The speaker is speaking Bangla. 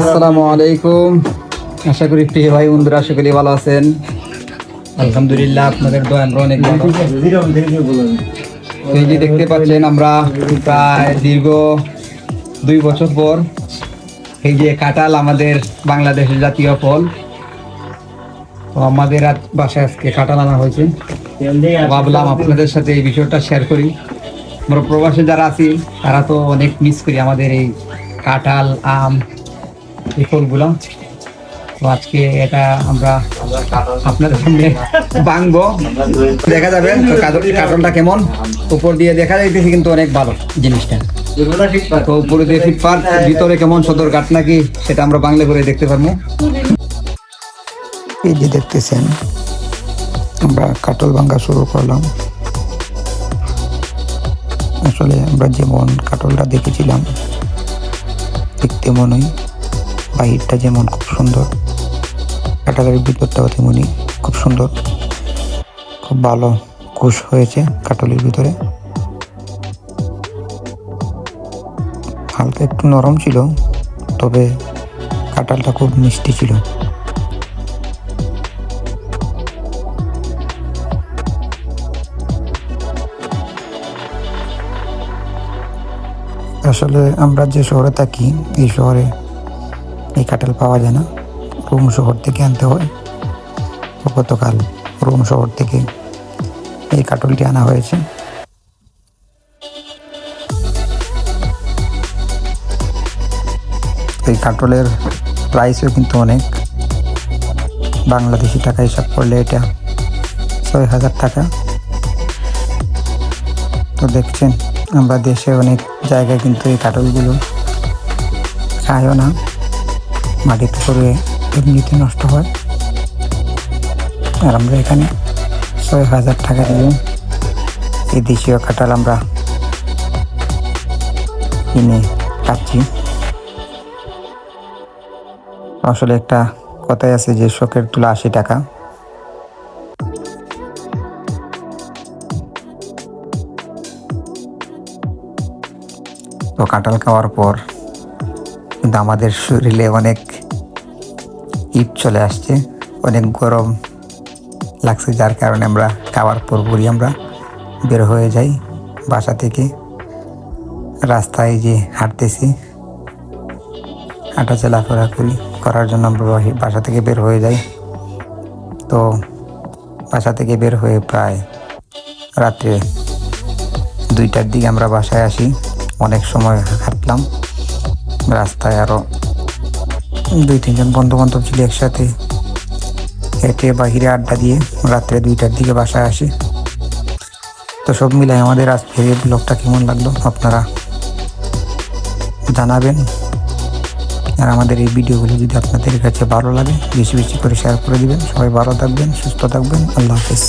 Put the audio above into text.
আসসালামু আলাইকুম। আশা করি প্রিয় ভাই বন্ধুরা করি ভালো আছেন। আলহামদুলিল্লাহ, আপনাদের দোয়া আমরা অনেক ভালো দেখতে পাচ্ছেন আমরা প্রায় দীর্ঘ দুই বছর পর এই যে কাঁঠাল আমাদের বাংলাদেশের জাতীয় ফল। তো আমাদের বাসায় আজকে কাঁঠাল আনা হয়েছে। ভাবলাম আপনাদের সাথে এই বিষয়টা শেয়ার করি। আমরা প্রবাসে যারা আছি, তারা তো অনেক মিস করি আমাদের এই কাঁঠাল, আম এই ফলগুলো তো আজকে এটা আমরা আপনাদের সামনে ভাঙবো। দেখা যাবে তো কাঁঠালটা কেমন? উপর দিয়ে দেখা যাইতেছে কিন্তু অনেক ভালো জিনিসটা। তো উপরে দিয়ে ফিটফাট ভিতরে কেমন সদর কাঠ নাকি সেটা আমরা বাংলা করে দেখতে পারব। এই যে দেখতেছেন, আমরা কাটল ভাঙ্গা শুরু করলাম। আসলে আমরা যেমন কাটলটা দেখেছিলাম, ঠিক তেমনই বাহিরটা যেমন খুব সুন্দর কাটালের ভিতরটাও তেমনই খুব সুন্দর। খুব ভালো কুশ হয়েছে কাটলের ভিতরে। হালকা একটু নরম ছিল, তবে কাঁঠালটা খুব মিষ্টি ছিল। আসলে আমরা যে শহরে থাকি, এই শহরে এই কাঁঠাল পাওয়া যায় না। রোম শহর থেকে আনতে হয়। তো গতকাল রোম শহর থেকে এই কাঁঠালটি আনা হয়েছে। এই কাঁঠালের প্রাইসও কিন্তু অনেক। বাংলাদেশি টাকা হিসাব করলে এটা ছয় হাজার টাকা। তো দেখছেন, আমরা দেশে অনেক জায়গায় কিন্তু এই কাঠলগুলো খায়ও না। মাটিতে করে এমনিতে নষ্ট হয়। আর আমরা এখানে ছয় হাজার টাকা দিয়ে এই দেশীয় কাঁঠাল আমরা কিনে খাচ্ছি। আসলে একটা কথাই আছে যে, শখের তুলা আশি টাকা। তো কাঁঠাল খাওয়ার পর কিন্তু আমাদের শরীরে অনেক হিট চলে আসছে। অনেক গরম লাগছে, যার কারণে আমরা খাওয়ার পর পরপরই আমরা বের হয়ে যাই বাসা থেকে। রাস্তায় যে হাঁটতেছি, হাঁটা চলাফেরা করি, করার জন্য আমরা বাসা থেকে বের হয়ে যাই। তো বাসা থেকে বের হয়ে প্রায় রাত্রে দুইটার দিকে আমরা বাসায় আসি। অনেক সময় হাঁটলাম, রাস্তায় আরও দুই তিনজন বন্ধু বান্ধব ছিল একসাথে। হেঁটে বাহিরে আড্ডা দিয়ে রাত্রে দুইটার দিকে বাসায় আসি। তো সব মিলাই আমাদের আজকের এই ব্লগটা কেমন লাগল আপনারা জানাবেন। আর আমাদের এই ভিডিওগুলো যদি আপনাদের কাছে ভালো লাগে, বেশি বেশি করে শেয়ার করে দিবেন। সবাই ভালো থাকবেন, সুস্থ থাকবেন। আল্লাহ হাফেজ।